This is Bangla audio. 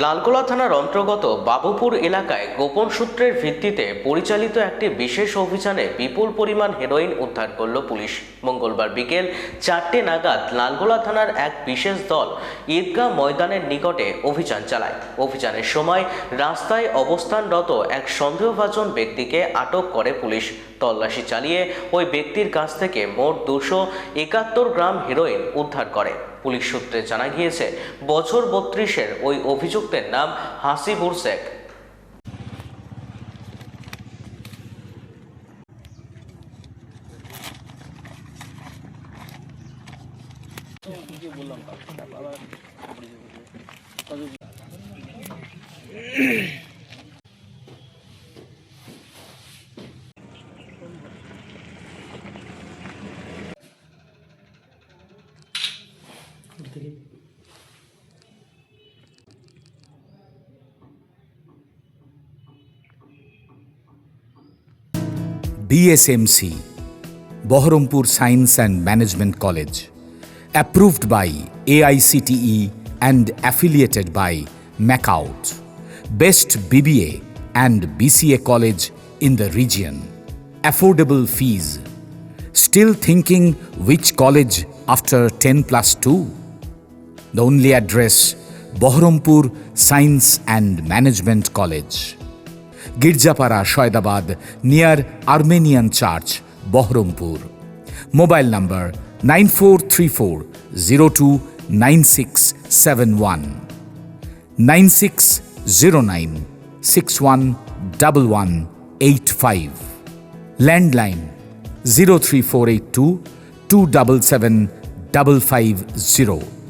লালগোলা থানার অন্তর্গত বাবুপুর এলাকায় গোপন সূত্রের ভিত্তিতে পরিচালিত একটি বিশেষ অভিযানে বিপুল পরিমাণ হেরোইন উদ্ধার করল পুলিশ মঙ্গলবার বিকেল চারটে নাগাদ লালগোলা থানার এক বিশেষ দল ঈদগাহ ময়দানের নিকটে অভিযান চালায় অভিযানের সময় রাস্তায় অবস্থানরত এক সন্দেহভাজন ব্যক্তিকে আটক করে পুলিশ তল্লাশি চালিয়ে ওই ব্যক্তির কাছ থেকে মোট দুশো একাত্তর গ্রাম হেরোইন উদ্ধার করে পুলিশ সূত্রে জানা গিয়েছে বছর বত্রিশের ওই অভিযুক্তের নাম হাসিবুর শেখ বললাম BSMC, Baharampur Science and Management College, approved by AICTE and affiliated by MacOut, best BBA and BCA college in the region, affordable fees. Still thinking which college after 10 plus 2? The only address Bahrampur Science and Management College. Girjapara, Shoaibabad, near Armenian Church, Bahrampur. Mobile number 9434 029671 9609 611185. Landline 03482 277 550.